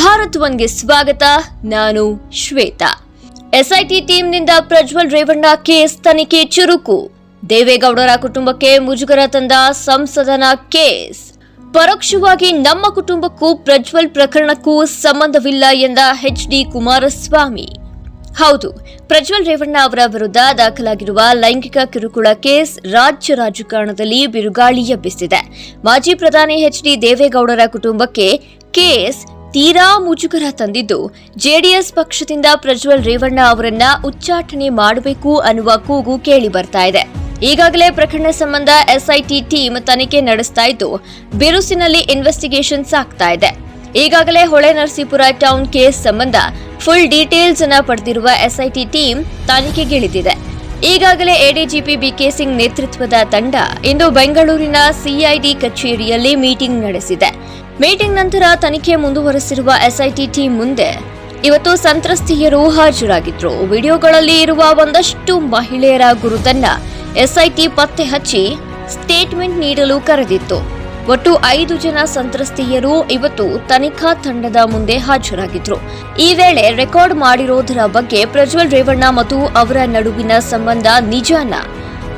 ಭಾರತ್ ಒನ್ಗೆ ಸ್ವಾಗತ, ನಾನು ಶ್ವೇತಾ. ಎಸ್ಐಟಿ ಟೀಮ್ನಿಂದ ಪ್ರಜ್ವಲ್ ರೇವಣ್ಣ ಕೇಸ್ ತನಿಖೆ ಚುರುಕು. ದೇವೇಗೌಡರ ಕುಟುಂಬಕ್ಕೆ ಮುಜುಗರ ತಂದ ಸಂಸದನ ಕೇಸ್. ಪರೋಕ್ಷವಾಗಿ ನಮ್ಮ ಕುಟುಂಬಕ್ಕೂ ಪ್ರಜ್ವಲ್ ಪ್ರಕರಣಕ್ಕೂ ಸಂಬಂಧವಿಲ್ಲ ಎಂದ ಎಚ್ ಡಿ ಕುಮಾರಸ್ವಾಮಿ. ಹೌದು, ಪ್ರಜ್ವಲ್ ರೇವಣ್ಣ ಅವರ ವಿರುದ್ಧ ದಾಖಲಾಗಿರುವ ಲೈಂಗಿಕ ಕಿರುಕುಳ ಕೇಸ್ ರಾಜ್ಯ ರಾಜಕಾರಣದಲ್ಲಿ ಬಿರುಗಾಳಿ ಎಬ್ಬಿಸಿದೆ. ಮಾಜಿ ಪ್ರಧಾನಿ ಎಚ್ ಡಿ ದೇವೇಗೌಡರ ಕುಟುಂಬಕ್ಕೆ ಕೇಸ್ ತೀರಾ ಮುಜುಗರ ತಂದಿದ್ದು ಜೆಡಿಎಸ್ ಪಕ್ಷದಿಂದ ಪ್ರಜ್ವಲ್ ರೇವಣ್ಣ ಅವರನ್ನ ಉಚ್ಚಾಟನೆ ಮಾಡಬೇಕು ಅನ್ನುವ ಕೂಗು ಕೇಳಿ ಬರ್ತಾ ಇದೆ. ಈಗಾಗಲೇ ಪ್ರಕರಣ ಸಂಬಂಧ ಎಸ್ಐಟಿ ಟೀಮ್ ತನಿಖೆ ನಡೆಸ್ತಾ ಇದ್ದು ಬಿರುಸಿನಲ್ಲಿ ಇನ್ವೆಸ್ಟಿಗೇಷನ್ ಆಗ್ತಾ ಇದೆ. ಈಗಾಗಲೇ ಹೊಳೆ ನರಸೀಪುರ ಟೌನ್ ಕೇಸ್ ಸಂಬಂಧ ಫುಲ್ ಡೀಟೇಲ್ಸ್ ಅನ್ನ ಪಡೆದಿರುವ ಎಸ್ಐಟಿ ಟೀಮ್ ತನಿಖೆಗಿಳಿದಿದೆ. ಈಗಾಗಲೇ ಎಡಿಜಿಪಿ ಬಿಕೆ ಸಿಂಗ್ ನೇತೃತ್ವದ ತಂಡ ಇಂದು ಬೆಂಗಳೂರಿನ ಸಿಐಡಿ ಕಚೇರಿಯಲ್ಲಿ ಮೀಟಿಂಗ್ ನಡೆಸಿದೆ. ಮೀಟಿಂಗ್ ನಂತರ ತನಿಖೆ ಮುಂದುವರೆಸಿರುವ ಎಸ್ಐಟಿ ಟೀಮ್ ಮುಂದೆ. ಇವತ್ತು ಸಂತ್ರಸ್ತೆಯರು ಹಾಜರಾಗಿದ್ರು. ವಿಡಿಯೋಗಳಲ್ಲಿ ಇರುವ ಒಂದಷ್ಟು ಮಹಿಳೆಯರ ಗುರುತನ್ನ ಎಸ್ಐಟಿ ಪತ್ತೆ ಹಚ್ಚಿ ಸ್ಟೇಟ್ಮೆಂಟ್ ನೀಡಲು ಕರೆದಿತ್ತು. ಒಟ್ಟು ಐದು ಜನ ಸಂತ್ರಸ್ತೆಯರು ಇವತ್ತು ತನಿಖಾ ತಂಡದ ಮುಂದೆ ಹಾಜರಾಗಿದ್ರು. ಈ ವೇಳೆ ರೆಕಾರ್ಡ್ ಮಾಡಿರೋದರ ಬಗ್ಗೆ ಪ್ರಜ್ವಲ್ ರೇವಣ್ಣ ಮತ್ತು ಅವರ ನಡುವಿನ ಸಂಬಂಧ ನಿಜಾನ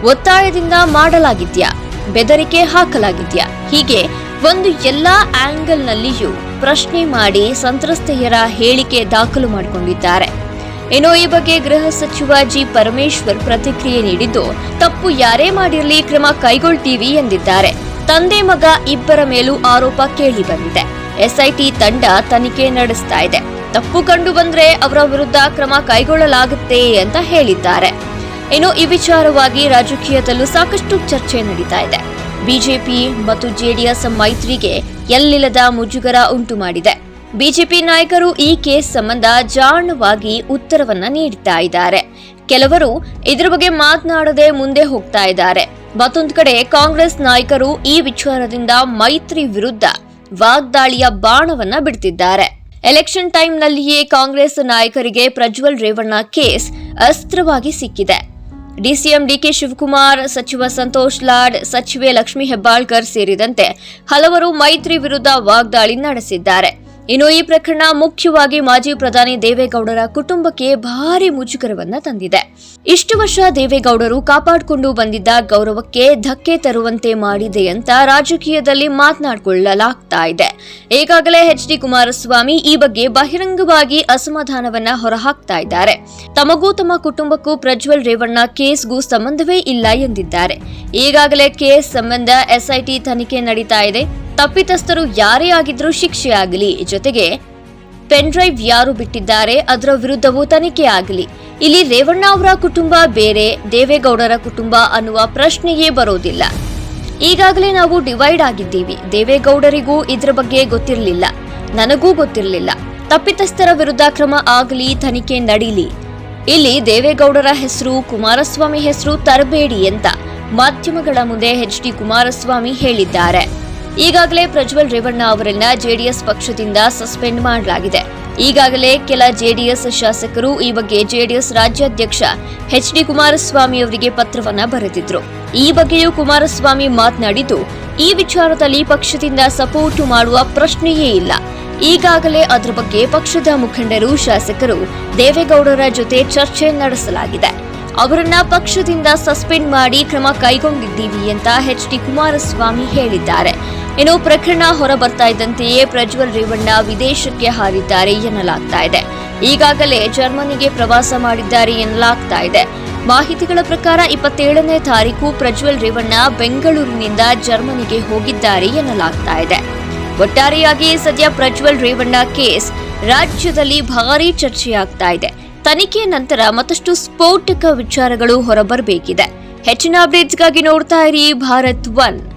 ಒತ್ತಾಯದಿಂದ ಮಾಡಲಾಗಿದ್ಯಾ? ಬೆದರಿಕೆ ಹಾಕಲಾಗಿದ್ಯಾ? ಹೀಗೆ ಒಂದು ಎಲ್ಲಾ ಆಂಗಲ್ನಲ್ಲಿಯೂ ಪ್ರಶ್ನೆ ಮಾಡಿ ಸಂತ್ರಸ್ತೆಯರ ಹೇಳಿಕೆ ದಾಖಲು ಮಾಡಿಕೊಂಡಿದ್ದಾರೆ. ಇನ್ನು ಈ ಬಗ್ಗೆ ಗೃಹ ಸಚಿವ ಜಿ. ಪರಮೇಶ್ವರ್ ಪ್ರತಿಕ್ರಿಯೆ ನೀಡಿದ್ದು, ತಪ್ಪು ಯಾರೇ ಮಾಡಿರಲಿ ಕ್ರಮ ಕೈಗೊಳ್ತೀವಿ ಎಂದಿದ್ದಾರೆ. ತಂದೆ ಮಗ ಇಬ್ಬರ ಮೇಲೂ ಆರೋಪ ಕೇಳಿ ಬಂದಿದೆ. ಎಸ್ಐಟಿ ತಂಡ ತನಿಖೆ ನಡೆಸ್ತಾ ಇದೆ. ತಪ್ಪು ಕಂಡು ಬಂದ್ರೆ ಅವರ ವಿರುದ್ಧ ಕ್ರಮ ಕೈಗೊಳ್ಳಲಾಗುತ್ತೆ ಅಂತ ಹೇಳಿದ್ದಾರೆ. ಇನ್ನು ಈ ವಿಚಾರವಾಗಿ ರಾಜಕೀಯದಲ್ಲೂ ಸಾಕಷ್ಟು ಚರ್ಚೆ ನಡೀತಾ ಇದೆ. ಬಿಜೆಪಿ ಮತ್ತು ಜೆಡಿಎಸ್ ಮೈತ್ರಿಗೆ ಎಲ್ಲಿಲ್ಲದ ಮುಜುಗರ ಉಂಟು ಮಾಡಿದೆ ಬಿಜೆಪಿ ನಾಯಕರು ಈ ಕೇಸ್ ಸಂಬಂಧ ಜಾಣವಾಗಿ ಉತ್ತರವನ್ನ ನೀಡುತ್ತಾ ಇದ್ದಾರೆ. ಕೆಲವರು ಇದರ ಬಗ್ಗೆ ಮಾತನಾಡದೆ ಮುಂದೆ ಹೋಗ್ತಾ ಇದ್ದಾರೆ. ಮತ್ತೊಂದು ಕಡೆ ಕಾಂಗ್ರೆಸ್ ನಾಯಕರು ಈ ವಿಚಾರದಿಂದ ಮೈತ್ರಿ ವಿರುದ್ಧ ವಾಗ್ದಾಳಿಯ ಬಾಣವನ್ನ ಬಿಡ್ತಿದ್ದಾರೆ. ಎಲೆಕ್ಷನ್ ಟೈಮ್ನಲ್ಲಿಯೇ ಕಾಂಗ್ರೆಸ್ ನಾಯಕರಿಗೆ ಪ್ರಜ್ವಲ್ ರೇವಣ್ಣ ಕೇಸ್ ಅಸ್ತ್ರವಾಗಿ ಸಿಕ್ಕಿದೆ. ಡಿಸಿಎಂ ಡಿಕೆ ಶಿವಕುಮಾರ್, ಸಚಿವ ಸಂತೋಷ್ ಲಾಡ್, ಸಚಿವೆ ಲಕ್ಷ್ಮೀ ಹೆಬ್ಬಾಳ್ಕರ್ ಸೇರಿದಂತೆ ಹಲವರು ಮೈತ್ರಿ ವಿರುದ್ಧ ವಾಗ್ದಾಳಿ ನಡೆಸಿದ್ದಾರೆ. ಇನ್ನು ಈ ಪ್ರಕರಣ ಮುಖ್ಯವಾಗಿ ಮಾಜಿ ಪ್ರಧಾನಿ ದೇವೇಗೌಡರ ಕುಟುಂಬಕ್ಕೆ ಭಾರಿ ಮುಜುಗರವನ್ನ ತಂದಿದೆ. ಇಷ್ಟು ವರ್ಷ ದೇವೇಗೌಡರು ಕಾಪಾಡಿಕೊಂಡು ಬಂದಿದ್ದ ಗೌರವಕ್ಕೆ ಧಕ್ಕೆ ತರುವಂತೆ ಮಾಡಿದೆ ಅಂತ ರಾಜಕೀಯದಲ್ಲಿ ಮಾತನಾಡಿಕೊಳ್ಳಲಾಗ್ತಾ ಇದೆ. ಈಗಾಗಲೇ ಎಚ್ ಡಿ ಕುಮಾರಸ್ವಾಮಿ ಈ ಬಗ್ಗೆ ಬಹಿರಂಗವಾಗಿ ಅಸಮಾಧಾನವನ್ನ ಹೊರಹಾಕ್ತಾ ಇದ್ದಾರೆ. ತಮಗೂ ತಮ್ಮ ಕುಟುಂಬಕ್ಕೂ ಪ್ರಜ್ವಲ್ ರೇವಣ್ಣ ಕೇಸ್ಗೂ ಸಂಬಂಧವೇ ಇಲ್ಲ ಎಂದಿದ್ದಾರೆ. ಈಗಾಗಲೇ ಕೇಸ್ ಸಂಬಂಧ ಎಸ್ಐಟಿ ತನಿಖೆ ನಡೀತಾ ಇದೆ. ತಪ್ಪಿತಸ್ಥರು ಯಾರೇ ಆಗಿದ್ರೂ ಶಿಕ್ಷೆಯಾಗಲಿ. ಜೊತೆಗೆ ಪೆನ್ ಡ್ರೈವ್ ಯಾರು ಬಿಟ್ಟಿದ್ದಾರೆ ಅದರ ವಿರುದ್ಧವೂ ತನಿಖೆ ಆಗಲಿ. ಇಲ್ಲಿ ರೇವಣ್ಣ ಅವರ ಕುಟುಂಬ ಬೇರೆ, ದೇವೇಗೌಡರ ಕುಟುಂಬ ಅನ್ನುವ ಪ್ರಶ್ನೆಯೇ ಬರೋದಿಲ್ಲ. ಈಗಾಗಲೇ ನಾವು ಡಿವೈಡ್ ಆಗಿದ್ದೀವಿ. ದೇವೇಗೌಡರಿಗೂ ಇದ್ರ ಬಗ್ಗೆ ಗೊತ್ತಿರಲಿಲ್ಲ. ನನಗೂ ಗೊತ್ತಿರಲಿಲ್ಲ. ತಪ್ಪಿತಸ್ಥರ ವಿರುದ್ಧ ಕ್ರಮ ಆಗಲಿ, ತನಿಖೆ ನಡೀಲಿ. ಇಲ್ಲಿ ದೇವೇಗೌಡರ ಹೆಸರು, ಕುಮಾರಸ್ವಾಮಿ ಹೆಸರು ತರಬೇಡಿ ಅಂತ ಮಾಧ್ಯಮಗಳ ಮುಂದೆ ಎಚ್ ಡಿ ಕುಮಾರಸ್ವಾಮಿ ಹೇಳಿದ್ದಾರೆ. ಈಗಾಗಲೇ ಪ್ರಜ್ವಲ್ ರೇವಣ್ಣ ಅವರನ್ನ ಜೆಡಿಎಸ್ ಪಕ್ಷದಿಂದ ಸಸ್ಪೆಂಡ್ ಮಾಡಲಾಗಿದೆ. ಈಗಾಗಲೇ ಕೆಲ ಜೆಡಿಎಸ್ ಶಾಸಕರು ಈ ಬಗ್ಗೆ ಜೆಡಿಎಸ್ ರಾಜ್ಯಾಧ್ಯಕ್ಷ ಎಚ್ ಡಿ ಕುಮಾರಸ್ವಾಮಿ ಅವರಿಗೆ ಪತ್ರವನ್ನ ಬರೆದಿದ್ರು. ಈ ಬಗ್ಗೆಯೂ ಕುಮಾರಸ್ವಾಮಿ ಮಾತನಾಡಿದ್ದು, ಈ ವಿಚಾರದಲ್ಲಿ ಪಕ್ಷದಿಂದ ಸಪೋರ್ಟ್ ಮಾಡುವ ಪ್ರಶ್ನೆಯೇ ಇಲ್ಲ. ಈಗಾಗಲೇ ಅದರ ಬಗ್ಗೆ ಪಕ್ಷದ ಮುಖಂಡರು, ಶಾಸಕರು ದೇವೇಗೌಡರ ಜೊತೆ ಚರ್ಚೆ ನಡೆಸಲಾಗಿದೆ. ಅವರನ್ನ ಪಕ್ಷದಿಂದ ಸಸ್ಪೆಂಡ್ ಮಾಡಿ ಕ್ರಮ ಕೈಗೊಂಡಿದ್ದೀವಿ ಅಂತ ಎಚ್ ಡಿ ಕುಮಾರಸ್ವಾಮಿ ಹೇಳಿದ್ದಾರೆ. ಇನ್ನು ಪ್ರಕರಣ ಹೊರ ಬರ್ತಾ ಇದ್ದಂತೆಯೇ ಪ್ರಜ್ವಲ್ ರೇವಣ್ಣ ವಿದೇಶಕ್ಕೆ ಹಾರಿದ್ದಾರೆ ಎನ್ನಲಾಗ್ತಾ ಇದೆ. ಈಗಾಗಲೇ ಜರ್ಮನಿಗೆ ಪ್ರವಾಸ ಮಾಡಿದ್ದಾರೆ ಎನ್ನಲಾಗ್ತಾ ಇದೆ. ಮಾಹಿತಿಗಳ ಪ್ರಕಾರ ಇಪ್ಪತ್ತೇಳನೇ ತಾರೀಕು ಪ್ರಜ್ವಲ್ ರೇವಣ್ಣ ಬೆಂಗಳೂರಿನಿಂದ ಜರ್ಮನಿಗೆ ಹೋಗಿದ್ದಾರೆ ಎನ್ನಲಾಗ್ತಾ ಇದೆ. ಒಟ್ಟಾರೆಯಾಗಿ ಸದ್ಯ ಪ್ರಜ್ವಲ್ ರೇವಣ್ಣ ಕೇಸ್ ರಾಜ್ಯದಲ್ಲಿ ಭಾರೀ ಚರ್ಚೆಯಾಗ್ತಾ ಇದೆ. ತನಿಖೆ ನಂತರ ಮತ್ತಷ್ಟು ಸ್ಫೋಟಕ ವಿಚಾರಗಳು ಹೊರಬರಬೇಕಿದೆ. ಹೆಚ್ಚಿನ ಅಪ್ಡೇಟ್ಸ್ಗಾಗಿ ನೋಡ್ತಾ ಇರಿ ಭಾರತ್ ಒನ್.